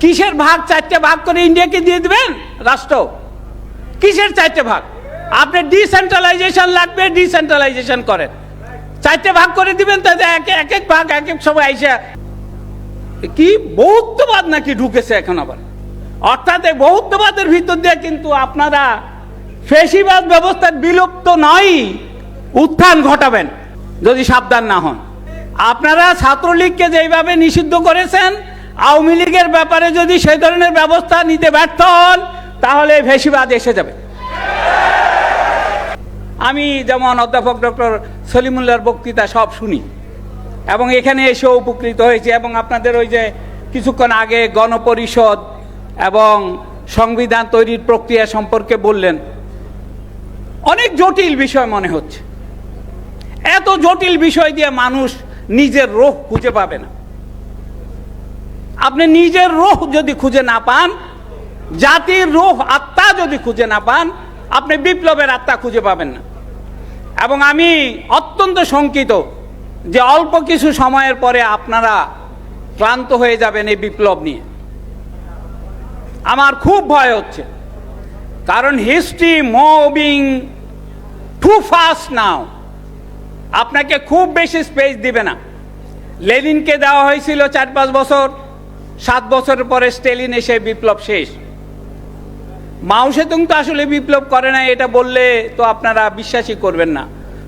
কিসের ভাগ চারটে ভাগ করে ইন্ডিয়াকে দিয়ে দেবেন? রাষ্ট্র। কিসের চারটে ভাগ? আপনি ডিসেন্ট্রালাইজেশন লাগবে ডিসেন্ট্রালাইজেশন করেন। চারটে ভাগ করে দিবেন তাতে এক এক এক ভাগ, এক এক সময় আইসা কি বৌদ্ধবাদ নাকি ঢুকেছে এখন আবার? অর্থাৎ এই বৌদ্ধবাদের ভিতর দিয়ে কিন্তু আপনারা ফেসিবাদ ব্যবস্থার বিলুপ্ত নয়, উত্থান ঘটাবেন, যদি সাবধান না হন। আপনারা ছাত্রলীগকে যেইভাবে নিষিদ্ধ করেছেন আওয়ামী লীগের ব্যাপারে যদি সেই ধরনের ব্যবস্থা নিতে ব্যর্থ হন, তাহলে ফেসিবাদ এসে যাবে। আমি যেমন অধ্যাপক ডক্টর সলিমুল্লাহর বক্তৃতা সব শুনি, এবং এখানে এসেও উপকৃত হয়েছে, এবং আপনাদের ওই যে কিছুক্ষণ আগে গণপরিষদ এবং সংবিধান তৈরির প্রক্রিয়া সম্পর্কে বললেন, অনেক জটিল বিষয় মনে হচ্ছে। এত জটিল বিষয় দিয়ে মানুষ নিজের রোহ খুঁজে পাবে না। আপনি নিজের রোহ যদি খুঁজে না পান, জাতির রোহ আত্মা যদি খুঁজে না পান, আপনি বিপ্লবের আত্মা খুঁজে পাবেন না। এবং আমি অত্যন্ত শঙ্কিত যে অল্প কিছু সময়ের পরে আপনারা ক্লান্ত হয়ে যাবেন এই বিপ্লব নিয়ে। আমার খুব ভয় হচ্ছে। কারণ history moving too fast now আপনাকে খুব বেশি স্পেস দিবে না। লেনিনকে দেওয়া হয়েছিল চার পাঁচ বছর। সাত বছর পরে স্টেলিন এসে বিপ্লব শেষ। মাও সেতুং তো আসলে বিপ্লব করে না এটা বললে তো আপনারা বিশ্বাসই করবেন না।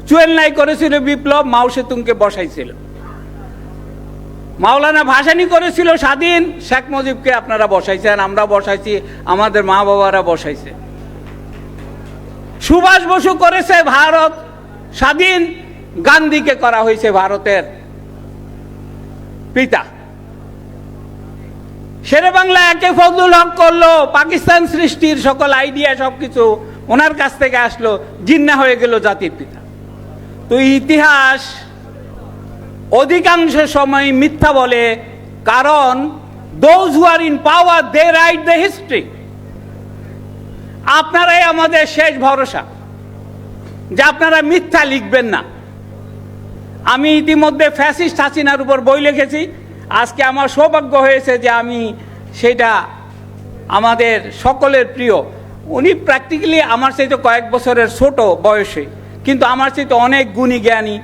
চুয়েল নাই করেছিল বিপ্লব, মাও সেতুংকে বসাইছিল। মাওলানা ভাসানি করেছিল স্বাধীন, শেখ মুজিবকে আপনারা বসাইছেন, আমরা বসাইছি, আমাদের মা বাবারা বসাইছে। সুভাষ বসু করেছে ভারত স্বাধীন, গান্ধীকে করা হয়েছে ভারতের পিতা। শেরে বাংলা একে ফজলুল হক করল, পাকিস্তান সৃষ্টির সকল আইডিয়া সবকিছু ওনার কাছ থেকে আসলো, জিন্না হয়ে গেল জাতির পিতা। তো ইতিহাস অধিকাংশ সময় মিথ্যা বলে, কারণ those who are in power they write the history আপনারাই আমাদের শেষ ভরসা, যে আপনারা মিথ্যা লিখবেন না। আমি ইতিমধ্যে ফ্যাসিস্ট হাসিনার উপর বই লিখেছি, আজকে আমার সৌভাগ্য হয়েছে যে আমি সেটা আমাদের সকলের প্রিয়। উনি প্র্যাকটিক্যালি আমার চাইতে কয়েক বছরের ছোট বয়সে। কিন্তু আমার চাইতে অনেক গুণী জ্ঞানী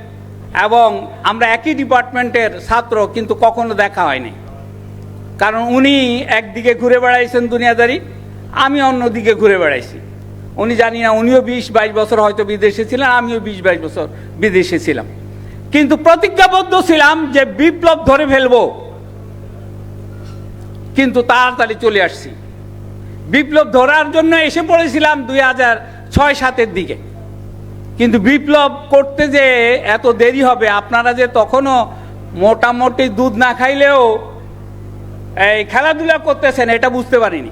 এবং আমরা একই ডিপার্টমেন্টের ছাত্র, কিন্তু কখনো দেখা হয়নি। কারণ উনি একদিকে ঘুরে বেড়াইছেন দুনিয়াদারি, আমি অন্যদিকে ঘুরে বেড়াইছি। উনি জানি না, উনিও বিশ বাইশ বছর হয়তো বিদেশে ছিলেন, আমিও বিশ বাইশ বছর বিদেশে ছিলাম। কিন্তু প্রতিজ্ঞাবদ্ধ ছিলাম যে বিপ্লব ধরে ফেলব। কিন্তু তাড়াতাড়ি চলে আসছি। বিপ্লব ধরার জন্য এসে পড়েছিলাম দুই হাজার ছয় সাতের দিকে। কিন্তু বিপ্লব করতে যে এত দেরি হবে, আপনারা যে তখনও মোটামুটি দুধ না খাইলেও এই খেলাধুলা করতেছেন, এটা বুঝতে পারিনি।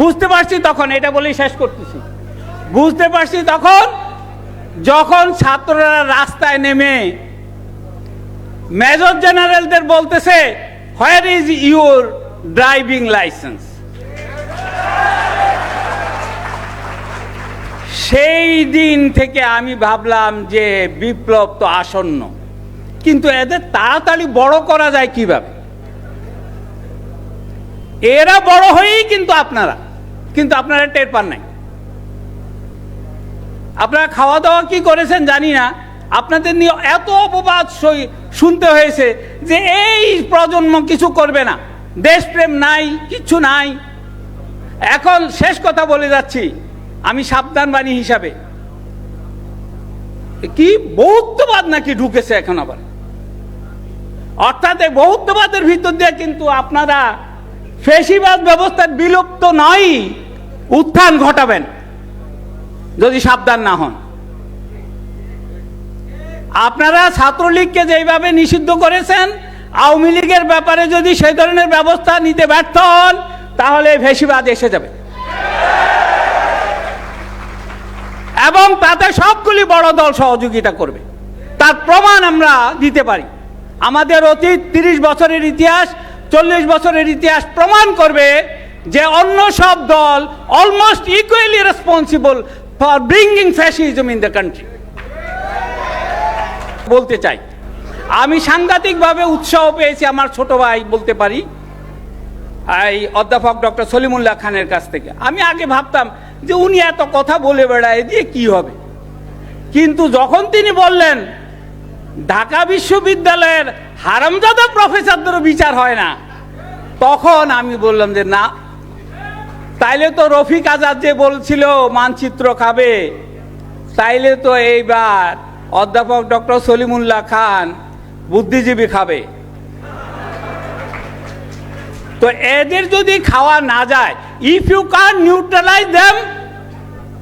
বুঝতে পারছি তখন, এটা বলেই শেষ করতেছি। বুঝতে পারছি তখন, যখন ছাত্ররা রাস্তায় নেমে মেজর জেনারেলদের বলতেছে where is your driving licence সেই দিন থেকে আমি ভাবলাম যে বিপ্লব তো আসন্ন। কিন্তু এদের তাড়াতাড়ি বড় করা যায় কীভাবে? এরা বড় হয়েই কিন্তু আপনারা। কিন্তু আপনারা টের পান নাই। আপনারা খাওয়া দাওয়া কি করেছেন জানি না। আপনাদের নিয়ে এত অপবাদ সই- শুনতে হয়েছে যে এই প্রজন্ম কিছু করবে না। দেশপ্রেম নাই কিচ্ছু নাই। এখন শেষ কথা বলে যাচ্ছি, আমি সাবধান বাণী হিসাবে। কি বৌদ্ধবাদ নাকি ঢুকেছে এখন আবার? অর্থাৎ এই বৌদ্ধবাদের ভিতর দিয়ে কিন্তু আপনারা ফেসিবাদ ব্যবস্থার বিলুপ্ত নয়, উত্থান ঘটাবেন, যদি সাবধান না হন। আপনারা ছাত্রলীগকে যেইভাবে নিষিদ্ধ করেছেন, আওয়ামী লীগের ব্যাপারে যদি সেই ধরনের ব্যবস্থা নিতে ব্যর্থ হন, তাহলে ফেসিবাদ এসে যাবে। এবং তাতে সবগুলি বড় দল সহযোগিতা করবে। তার প্রমাণ আমরা দিতে পারি। আমাদের অতীত তিরিশ বছরের ইতিহাস, চল্লিশ বছরের ইতিহাস প্রমাণ করবে যে অন্য সব দল almost equally responsible for bringing fascism in the country বলতে চাই। আমি সাংঘাতিকভাবে উৎসাহ পেয়েছি আমার ছোট ভাই বলতে পারি, এই অধ্যাপক ডক্টর সলিমুল্লাহ খানের কাছ থেকে। আমি আগে ভাবতাম যে উনি এত কথা বলে বেড়ায় দিয়ে কি হবে? কিন্তু যখন তিনি বললেন, ঢাকা বিশ্ববিদ্যালয়ের হারামজাদা প্রফেসরদেরও বিচার হয় না, তখন আমি বললাম যে, না। তাইলে তো রফিক আজাদ যে বলছিল মানচিত্র খাবে, তাইলে তো এইবার অধ্যাপক ডক্টর সলিমুল্লাহ খান বুদ্ধিজীবী খাবে। তো এদের যদি খাওয়া না যায় if you can neutralise them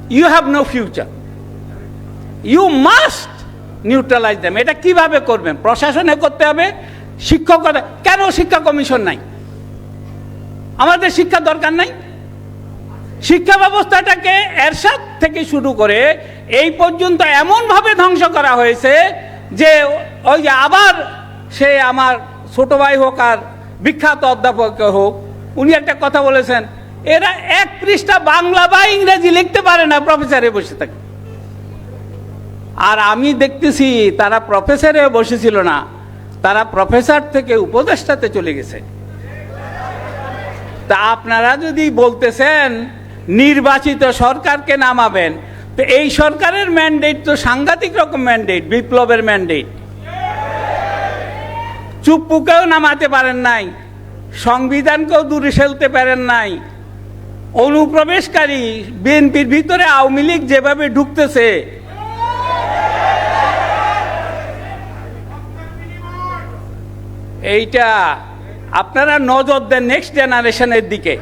you have no future you must neutralise them এটা কীভাবে করবেন? প্রশাসনে করতে হবে শিক্ষকতা কেন শিক্ষা কমিশন নাই? আমাদের শিক্ষা দরকার নাই? শিক্ষা ব্যবস্থাটাকে এরশাদ থেকে শুরু করে এই পর্যন্ত এমনভাবে ধ্বংস করা হয়েছে যে ওই যে আবার সে আমার ছোট ভাই হোক আর বিখ্যাত অধ্যাপক হোক, উনি একটা কথা বলেছেন, এরা এক পৃষ্ঠা বাংলা বা ইংরেজি লিখতে পারে না প্রফেসরে বসে থাকে। আর আমি দেখতেছি তারা প্রফেসরে বসেছিল না, তারা প্রফেসর থেকে উপদেষ্টাতে চলে গেছে। তা আপনারা যদি বলতেছেন নির্বাচিত সরকারকে নামাবেন। তো এই সরকারের ম্যান্ডেট তো সাংঘাতিক রকম ম্যান্ডেট বিপ্লবের ম্যান্ডেট চুপ্পুকেও নামাতে পারেন নাই, সংবিধানকেও দূরে ফেলতে পারেন নাই। অনুপ্রবেশকারী বিএনপির ভিতরে আওয়ামী লীগ যেভাবে ঢুকতেছে, এইটা আপনারা নজর দেন নেক্সট জেনারেশনের দিকে।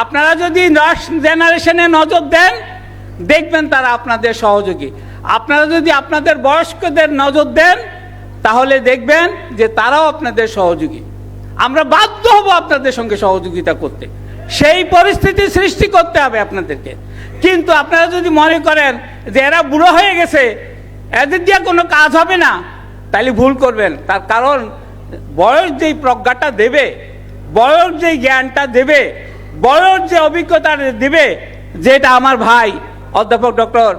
আপনারা যদি নেক্সট জেনারেশনে নজর দেন, দেখবেন তারা আপনাদের সহযোগী। আপনারা যদি আপনাদের বয়স্কদের নজর দেন, তাহলে দেখবেন যে তারাও আপনাদের সহযোগী। আমরা বাধ্য হব আপনাদের সঙ্গে সহযোগিতা করতে। সেই পরিস্থিতি সৃষ্টি করতে হবে আপনাদেরকে। কিন্তু আপনারা যদি মনে করেন যে এরা বুড়ো হয়ে গেছে, এদের দিয়ে কোনো কাজ হবে না, তাহলে ভুল করবেন। তার কারণ বয়স যেই প্রজ্ঞাটা দেবে, বয়স যেই জ্ঞানটা দেবে বয়স যে অভিজ্ঞতা দিবে, যেটা আমার ভাই অধ্যাপক ডক্টর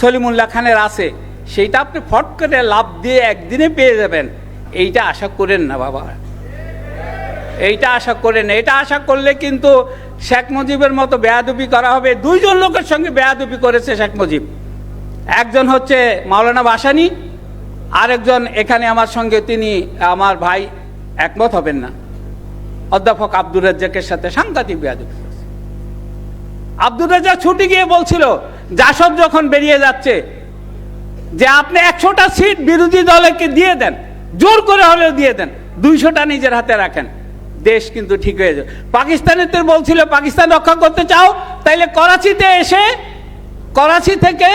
সলিমুল্লাহ খানের আছে, সেইটা আপনি ফট করে লাভ দিয়ে একদিনে পেয়ে যাবেন। এইটা আশা করেন না বাবা। এইটা আশা করেন এটা আশা করলে কিন্তু শেখ মুজিবের মতো বেয়াদবি করা হবে। দুইজন লোকের সঙ্গে বেয়াদবি করেছে শেখ মুজিব। একজন হচ্ছে মাওলানা বাসানি, আরেকজন এখানে আমার সঙ্গে তিনি, আমার ভাই একমত হবেন না। অধ্যাপক আব্দুর রাজ্জাকের সাথে সাংঘাতিক বেয়াদবি। আব্দুর রাজ্জাক ছুটি গিয়ে বলছিল, জাসদ যখন বেরিয়ে যাচ্ছে, যে আপনি একশোটা সিট বিরোধী দলকে দিয়ে দেন, জোর করে হলেও দিয়ে দেন, দুইশোটা নিজের হাতে রাখেন। দেশ কিন্তু ঠিক হয়ে যাবে। পাকিস্তানের তো বলছিল, পাকিস্তান রক্ষা করতে চাও, তাইলে করাচিতে এসে, করাচি থেকে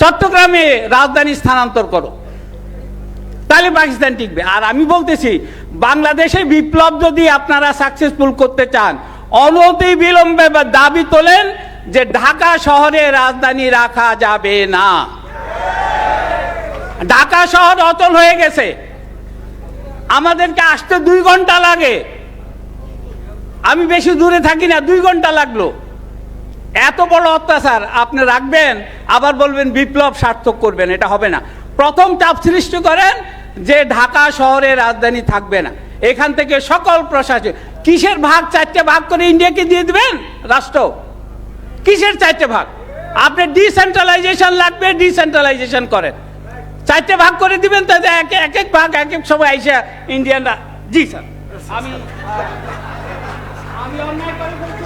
চট্টগ্রামে রাজধানী স্থানান্তর করো। তাহলে পাকিস্তান টিকবে। আর আমি বলতেছি, বাংলাদেশে বিপ্লব যদি আপনারা সাকসেসফুল করতে চান, অনতি বিলম্বে দাবি তোলেন যে ঢাকা শহরে রাজধানী রাখা যাবে না। ঢাকা শহর অচল হয়ে গেছে। আমাদেরকে আসতে দুই ঘণ্টা লাগে। আমি বেশি দূরে থাকি না, দুই ঘণ্টা লাগল। এত বড় অত্যাচার, আপনি রাখবেন, আবার বলবেন বিপ্লব সার্থক করবেন, এটা হবে না। প্রথম চাপ সৃষ্টি করেন যে ঢাকা শহরে রাজধানী থাকবে না। এখান থেকে সকল প্রশাসন, কিসের ভাগ চারটে ভাগ করে ইন্ডিয়াকে দিয়ে দিবেন? রাষ্ট্র। কিসের চারটে ভাগ? আপনি ডিসেন্ট্রালাইজেশন লাগবে, ডিসেন্ট্রালাইজেশন করেন। চারটে ভাগ করে দিবেন তাতে এক এক এক ভাগ এক এক সময় আইসা ইন্ডিয়ানরা জি, স্যার। আমি আমি অন্যায় করে।